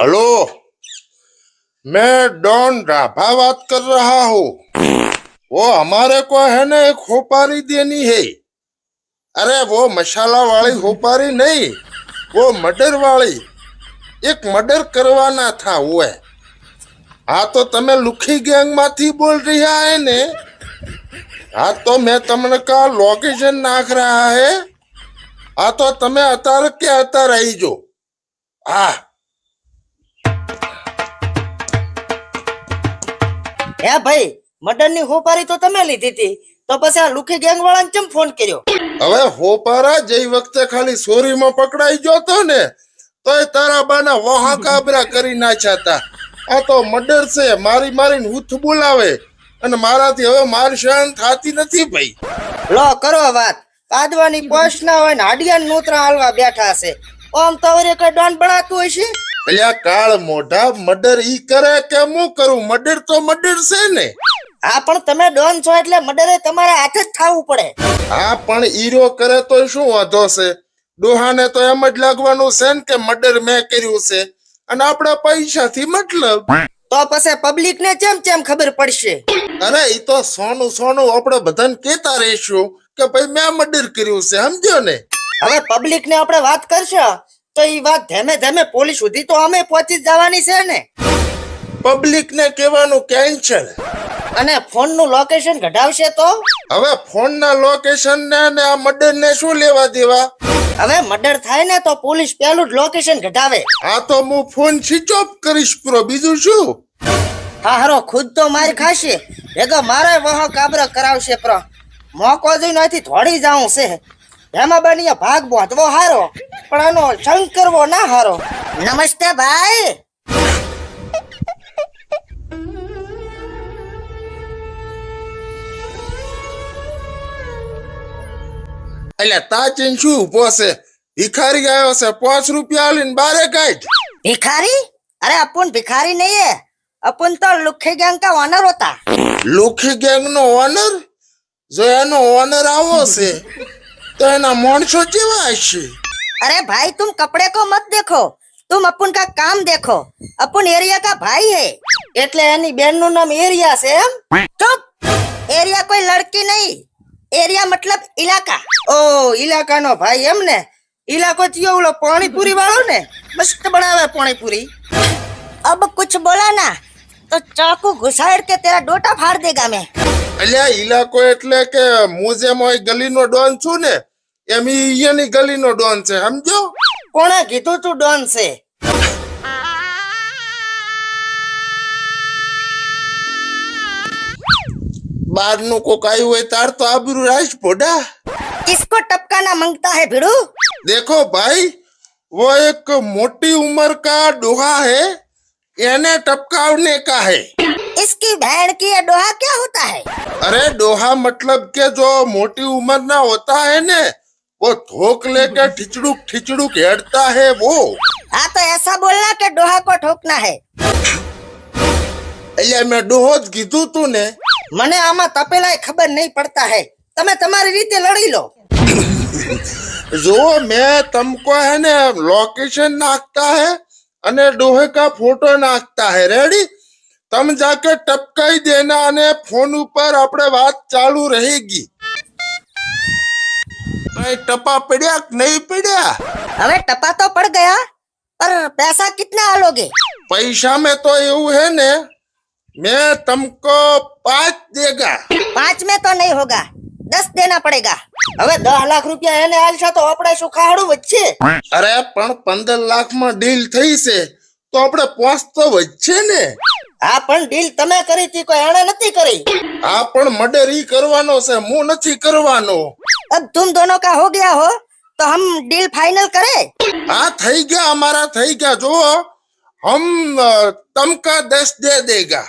Hello मैं don Rabha बात कर रहा हूँ वो हमारे को है ना एक होपारी देनी है अरे वो मसाला वाली होपारी नहीं वो मर्डर वाली एक मर्डर करवाना था वो है હા તો તમે લુખી ગેંગ માંથી બોલ રહ્યા હે ને હા તો મેં તમને કા લોકેશન નાખ રહ્યા હે હા તો તમે અત્યારે કે અત્યારે આવી જો હા હે ભાઈ મર્ડરની હોપારી તો તમે લીધી હતી. તો પછી આ લુખી ગેંગ વાળાને કેમ ફોન કર્યો? હવે હોપારા જે વખતે ખાલી ચોરીમાં પકડાઈ ગયો તો ને તોય તારા બાના વહા કાબરા કરી નાખ્યા હતા. આ તો મર્ડર છે મારી મારીને હુથ બોલાવે. અને મારાથી હવે માર શાન થાતી નથી ભાઈ. લો કરો વાત. કાદવાની પોશ ના હોય ને હાડિયા નોતરા હાલવા બેઠા છે. ઓમ તો વરે કઈ ડોન હોય હશે અલ્યા કાળ મોઢા મર્ડર ઈ કરે કે હું કરું? મર્ડર તો મર્ડર છે ને. હા પણ તમે ડોન છો એટલે મર્ડરે તમારા હાથે જ થવું પડે. હા પણ ઈરો કરે તો શું વાંધો છે? ડોહાને તો એમ જ લાગવાનું છે ને કે મર્ડર મેં કર્યું છે. અને આપણા પૈસાથી મતલબ. તો પછી પબ્લિક ને કેમ કેમ ખબર પડશે? અરે ઈ તો સોનું સોનું આપણે બધાને કેતા રહીશું કે ભાઈ મેં મર્ડર કર્યું છે સમજો ને? હવે પબ્લિક ને આપણે વાત કરશો? તો એ વાત ધીમે ધીમે પોલીસ સુધી તો અમે પહોંચી જવાની છે ને. પબ્લિક ને કહેવાનું કેન્સલ અને ફોનનું લોકેશન ઘટાવશે તો? હવે ફોન ના લોકેશન ને અને આ મર્ડર ને શું લેવા દેવા? હવે મર્ડર થાય ને તો પોલીસ પેલું જ લોકેશન ઘટાવે. આ તો હું ફોન સ્વિચ ઓફ કરીશ પ્રો. બીજું શું? હા હારો ખુદ તો માર ખાશે. ભેગો મારે વહો કાબરો કરાવશે પ્રો. મોકો જોઈ નથી થોડી જાઉં છે. એમાં બની ભાગ બોધવો હારો પણ આનો સંગ કરવો ના હારો. નમસ્તે ભાઈ. એટલે તાચીન શું ઊભો છે? ભિખારી ગયો છે પાંચ રૂપિયા આલીને બારે કાઢ. ભિખારી? અરે અપુન ભિખારી નહીં એ અપુન તો લુખી ગેંગ કા ઓનર હતા. લુખી ગેંગ નો ઓનર? જો એનો ઓનર આવો છે તો એના માણસો કેવા હશે अरे भाई तुम कपड़े को मत देखो तुम अपन का काम देखो अपन एरिया का भाई है એટલે એની બેન નું નામ એરિયા છે એમ ચૂપ એરિયા કોઈ લડકી નહીં એરિયા મતલબ ઇલાકા ઓ ઇલાકાનો ભાઈ એમ ને ઇલાકો ચિયો ઓલો પાણીપુરી વાળો ને મસ્ત બનાવે પાણીપુરી अब कुछ बोला ना तो चाकू घुसाड़ के तेरा डोटा फाड़ देगा मैं અલ્યા ઈલાકો એટલે કે હું જેમ હોય ગલીનો ડોન છું ને એમ ઈ અહીંયાની ગલીનો ડોન છે સમજો કોણે કીધું તું ડોન છે બહારનું કોક આવ્યું હોય તાર તો આબરૂ રાખ પોડા किसको टपकाना मांगता है भिड़ू देखो भाई वो एक मोटी उम्र का डोहा है એને टपकावने का है इसकी बहन की ये डोहा क्या होता है अरे डोहा मतलब के जो मोटी उम्र ना होता है ने वो थोक लेके ठिचड़ुक ठिचड़ुक हेडता है वो हाँ तो ऐसा बोलना कि डोहा को ठोकना है એટલે મેં ડોહો જ કીધું તું ને મને આમાં તપેલાય ખબર નહીં પડતા है તમે તમારી રીતે લડી લો जो मैं तुमको है ने लोकेशन नाखता है અને ડોહે કા ફોટો નાખતા હે રેડી તમે જાકે ટપકાઈ દેના અને ફોન ઉપર આપણે વાત ચાલુ રહેગી કઈ ટપા પડ્યા કે નહીં પડ્યા હવે टपा तो पड़ गया पर पैसा कितना आलोगे पैसा में तो એવું है ने मैं तुमको पाँच देगा पाँच में तो नहीं होगा दस देना पड़ेगा હવે દસ લાખ રૂપિયા એને આલશો તો આપણે શું ખાડું વચ્ચે અરે પણ પંદર લાખ માં ડીલ થઈ છે તો આપણે પાંચ તો વચ્ચે ને હા પણ ડીલ તમે કરી હતી કોઈ એણે નથી કરી આ પણ મર્ડર ઈ કરવાનો છે હું નથી કરવાનો अब तुम दोनों का हो गया हो तो हम डील फाइनल करें हाँ થઈ ગયા અમારા થઈ ગયા જો हम अ, तमका दस दे देगा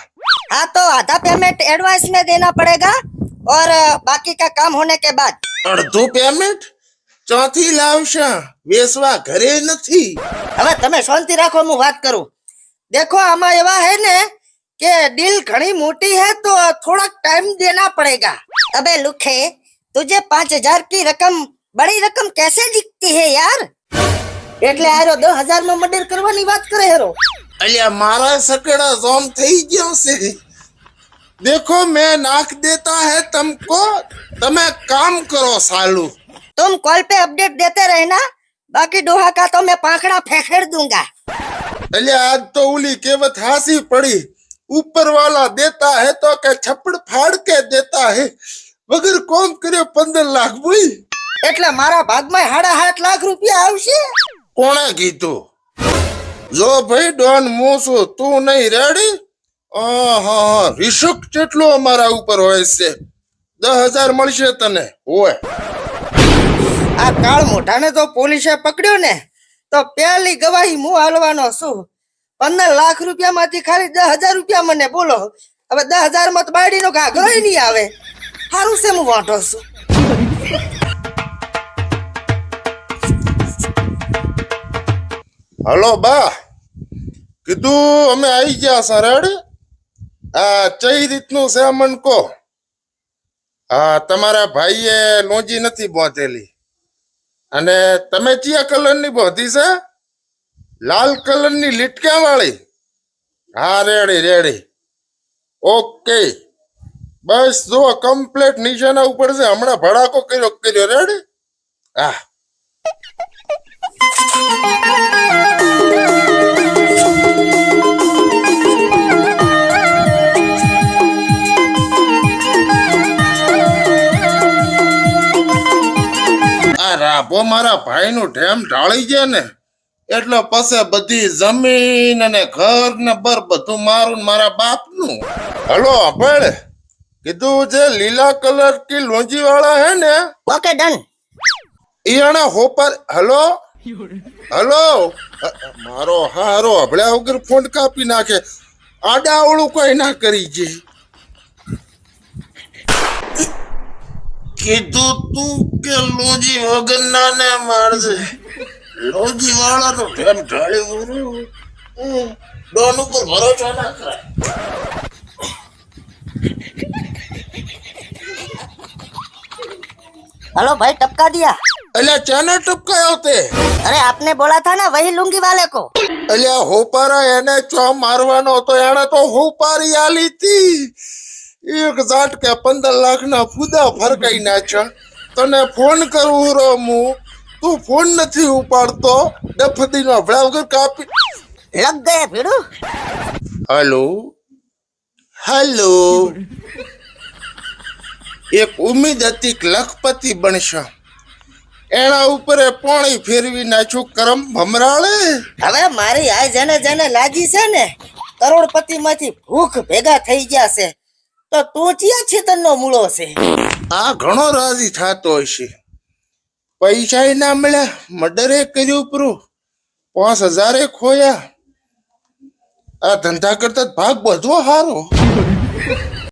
हाँ तो आधा पेमेंट एडवांस में देना पड़ेगा और अ, बाकी का काम होने के बाद અડધું પેમેન્ટ ચોથી લાવશે વેસવા ઘરે નથી હવે તમે શાંતિ રાખો હું વાત કરું देखो આમાં એવા है ને કે डील घनी मोटी है तो थोड़ा टाइम देना पड़ेगा अबे लुखे तुझे पाँच हजार की रकम बड़ी रकम कैसे दिखती है यार એટલે આરો દસ હજાર માં મર્ડર કરવાની વાત કરે હેરો અલ્યા મારા સકડા જોમ થઈ ગયો છે દેખો મેં નાખ દેતા હે તમકો તમે કામ કરો સાલું तुम कॉल पे अपडेट देते रहना बाकी डोहा का तो मैं पाखड़ा फेंखेड़ दूंगा અલ્યા આજ તો ઓલી કહેવત હાસી પડી ઉપર વાલા દેતા હે તો કે છપ્પડ ફાડ કે દેતા હે વગર કોમ કર્યો પંદર લાખ ભાઈ. એટલે મારા ભાગમાં સાડા સાત લાખ રૂપિયા આવશે? કોણે કીધું? જો ભાઈ ડોન હું છું તું નહીં રેડી? હા રિશુક જેટલો અમારા ઉપર હોય છે. દસ હજાર મળશે તને હોય. આ કાળ મોઢાને તો પોલીસે પકડ્યો ને તો પહેલી ગવાહી હું હાલવાનો છું. પંદર લાખ રૂપિયામાંથી ખાલી દસ હજાર રૂપિયા મને બોલો. હવે દસ હજારમાં તો બાયડીનો ઘાઘરો નહીં આવે. સારું છે હું વાંટો છું? હલો, બા. કીધું અમે આવી ગયા સરળ આ ચઈ રીતનું છે મન કો? હા તમારા ભાઈએ લોજી નથી બોંધેલી. અને તમે ચિયા કલરની બાંધી છે? લાલ કલરની લીટકા વાળી હા, રેડી રેડી. ઓકે. બસ જો કમ્પ્લેટ નીચેના ઉપર છે. હમણાં ભડાકો કર્યો કર્યો. રેડી હા. રાભો મારા ભાઈનું ઢેમ ઢાળી જાય ને, એટલે પછી બધી જમીન અને ઘર ને બર બધું મારું મારા બાપનું. હલો ભળ કીધું જે લીલા કલર કી લોંજી વાળા હે ને? Okay done. ઈયાણા હોપર હલો? હલો? મારો હારો હભળ્યા વગર ફોન કાપી નાખે. આડાવળું કોઈ ના કરી જે. કીધું તું કે લોજી વગર ના ને મારજે. લોજી વાળા તો ઢેમ ઢાળી ડોન ઉપર ભરોસો ના કરાય. हेलो भाई टपका दिया અલ્યા ચાને ટપકાયો તે अरे आपने बोला था ना वही लूंगी वाले को અલ્યા હોપારા એને ચો મારવાનો હતો એને તો હોપારી આલી તી એક ઝાટકે પંદર લાખ ના ફૂદા ફરકાઈ નાખ્યા તને ફોન કરું રો હું તું ફોન નથી ઉપાડતો ડફદી નો ભડા વગર કાપી लग गए भीड़ू હલો હલો. એક ઉમેદ હતી લખપતિ બનશે. એના ઉપર પાણી ફેરવી નાખ્યું કરમ ભમરાળે. હવે મારી આ જેને જેને લાગી છે ને કરોડપતિ માંથી ભૂખ ભેગા થઈ ગયા છે. તો તું ચિયા છેતરનો મૂળો છે? આ ઘણો રાજી થતો હશે. પૈસા ના મળ્યા મર્ડરે કર્યું પૂરું પાંચ હજારે ખોયા. આ ધંધા કરતા ભાગ બધો હારો. Yeah.